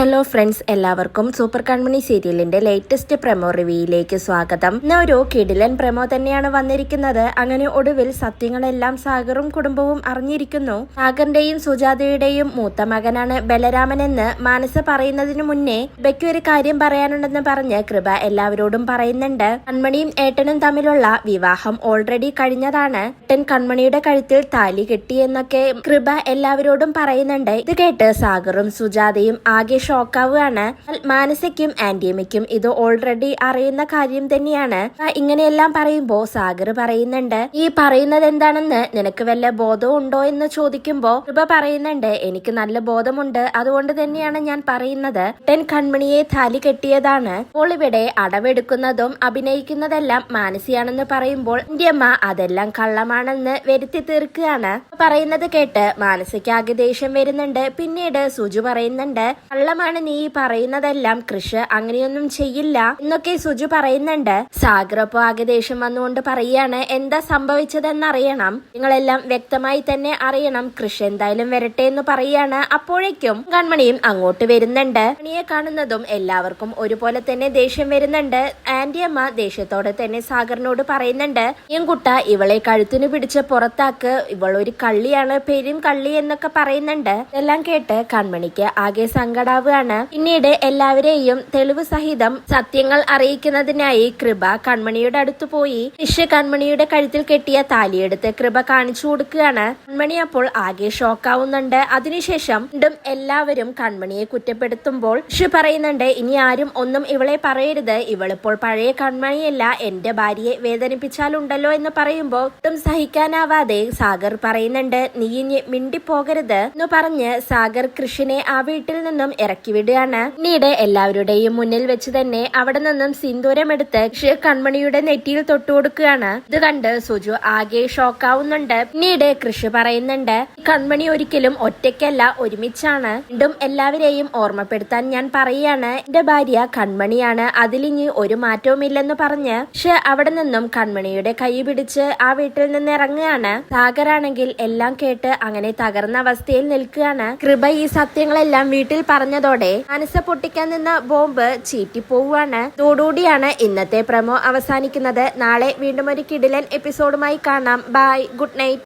Hello friends എല്ലാവർക്കും super Kanmani സീരിയലിന്റെ latest promo റിവ്യൂയിലേക്ക് സ്വാഗതം. ഒരു കിടിലൻ പ്രമോ തന്നെയാണ് വന്നിരിക്കുന്നത്. അങ്ങനെ ഒടുവിൽ സത്യങ്ങളെല്ലാം സാഗറും കുടുംബവും അറിഞ്ഞിരിക്കുന്നു. സാഗറിന്റെയും സുജാതയുടെയും മൂത്ത മകനാണ് ബലരാമൻ എന്ന് മാനസ പറയുന്നതിനു മുന്നേ ബയ്ക്ക് ഒരു കാര്യം പറയാനുണ്ടെന്ന് പറഞ്ഞ് കൃപ എല്ലാവരോടും പറയുന്നുണ്ട്. കൺമണിയും ഏട്ടനും തമ്മിലുള്ള വിവാഹം ഓൾറെഡി കഴിഞ്ഞതാണ്. ഏട്ടൻ കൺമണിയുടെ കഴുത്തിൽ താലി കെട്ടിയെന്നൊക്കെ കൃപ എല്ലാവരോടും പറയുന്നുണ്ട്. ഇത് കേട്ട് സാഗറും സുജാതയും ആകെ ഷോക്കാവുകയാണ്. മാനസയ്ക്കും ആന്റിയമ്മയ്ക്കും ഇത് ഓൾറെഡി അറിയുന്ന കാര്യം തന്നെയാണ്. ഇങ്ങനെയെല്ലാം പറയുമ്പോ സാഗർ പറയുന്നുണ്ട് ഈ പറയുന്നത് എന്താണെന്ന് നിനക്ക് വല്ല ബോധവും ഉണ്ടോ എന്ന് ചോദിക്കുമ്പോ കൃപ പറയുന്നുണ്ട് എനിക്ക് നല്ല ബോധമുണ്ട് അതുകൊണ്ട് തന്നെയാണ് ഞാൻ പറയുന്നത്. ടെൻ കൺമണിയെ താലി കെട്ടിയതാണ്. അപ്പോൾ ഇവിടെ അടവെടുക്കുന്നതും അഭിനയിക്കുന്നതെല്ലാം മാനസിയാണെന്ന് പറയുമ്പോൾ ഇന്ത്യമ്മ അതെല്ലാം കള്ളമാണെന്ന് വരുത്തി തീർക്കുകയാണ്. പറയുന്നത് കേട്ട് മാനസിക്ക് ദേഷ്യം വരുന്നുണ്ട്. പിന്നീട് സുജു പറയുന്നുണ്ട് കള്ളമാണ് നീ പറയുന്നതെല്ലാം. കൃഷ് അങ്ങനെയൊന്നും ചെയ്യില്ല. എന്നൊക്കെ സുജു പറയുന്നുണ്ട്. സാഗറപ്പോ ആകെ ദേഷ്യം വന്നുകൊണ്ട് പറയാണ് എന്താ സംഭവിച്ചതെന്നറിയണം. നിങ്ങളെല്ലാം വ്യക്തമായി തന്നെ അറിയണം. കൃഷ് എന്തായാലും വരട്ടെ എന്ന് പറയാണ് അപ്പോഴേക്കും കൺമണിയും അങ്ങോട്ട് വരുന്നുണ്ട്. മണിയെ കാണുന്നതും എല്ലാവർക്കും ഒരുപോലെ തന്നെ ദേഷ്യം വരുന്നുണ്ട്. ആന്റി അമ്മ ദേഷ്യത്തോടെ തന്നെ സാഗറിനോട് പറയുന്നുണ്ട്. കുട്ട ഇവളെ കഴുത്തിന് പിടിച്ച് പുറത്താക്ക്. ഇവൾ ഒരു കള്ളിയാണ് പെരും കള്ളി എന്നൊക്കെ പറയുന്നുണ്ട്. ഇതെല്ലാം കേട്ട് കൺമണിക്ക് ആകെ സങ്കടാവുകയാണ് പിന്നീട് എല്ലാവരെയും തെളിവ് സഹിതം സത്യങ്ങൾ അറിയിക്കുന്നതിനായി കൃപ കൺമണിയുടെ അടുത്ത് പോയി. ശിഷ്യ കൺമണിയുടെ കഴുത്തിൽ കെട്ടിയ താലിയെടുത്ത് കൃപ കാണിച്ചു കൊടുക്കുകയാണ്. കൺമണി അപ്പോൾ ആകെ ഷോക്കാവുന്നുണ്ട്. അതിനുശേഷം വീണ്ടും എല്ലാവരും കൺമണിയെ കുറ്റപ്പെടുത്തുമ്പോൾ ഫിഷ് പറയുന്നുണ്ട് ഇനി ആരും ഒന്നും ഇവളെ പറയരുത്. ഇവളിപ്പോൾ പഴയ കൺമണിയല്ല. എന്റെ ഭാര്യയെ വേദനിപ്പിച്ചാലുണ്ടല്ലോ എന്ന് പറയുമ്പോൾ ഒട്ടും സഹിക്കാനാവാതെ സാഗർ പറയുന്നുണ്ട് നീ ഇനി മിണ്ടിപ്പോകരുത് എന്ന് പറഞ്ഞ് സാഗർ കൃഷിനെ ആ വീട്ടിൽ നിന്നും ഇറക്കി വിടുകയാണ്. പിന്നീട് എല്ലാവരുടെയും മുന്നിൽ വെച്ച് തന്നെ അവിടെ നിന്നും സിന്ദൂരമെടുത്ത് കൺമണിയുടെ നെറ്റിയിൽ തൊട്ടു കൊടുക്കുകയാണ്. ഇത് കണ്ട് സുജു ആകെ ഷോക്കാവുന്നുണ്ട്. പിന്നീട് കൃഷി പറയുന്നുണ്ട് "ഈ കൺമണി ഒരിക്കലും ഒറ്റയ്ക്കല്ല ഒരുമിച്ചാണ്. വീണ്ടും എല്ലാവരെയും ഓർമ്മപ്പെടുത്താൻ ഞാൻ പറയുകയാണ്. എന്റെ ഭാര്യ കൺമണിയാണ്. അതിലിനി ഒരു മാറ്റവുമില്ലെന്ന് പറഞ്ഞ് പക്ഷെ അവിടെ നിന്നും കൺമണിയുടെ കൈ പിടിച്ച് ആ വീട്ടിൽ നിന്ന് ഇറങ്ങുകയാണ്. സാഗറാണെങ്കിൽ എല്ലാം കേട്ട് അങ്ങനെ തകർന്ന അവസ്ഥയിൽ നിൽക്കുകയാണ്. കൃപ ഈ സത്യങ്ങളെല്ലാം വീട്ടിൽ പറഞ്ഞതോടെ മനസ്സ് പൊട്ടിക്കാൻ നിന്ന ബോംബ് ചീറ്റിപ്പോവുകയാണ് ഇതോടുകൂടിയാണ് ഇന്നത്തെ പ്രമോ അവസാനിക്കുന്നത്. നാളെ വീണ്ടും ഒരു കിടിലൻ എപ്പിസോഡുമായി കാണാം. Bye good night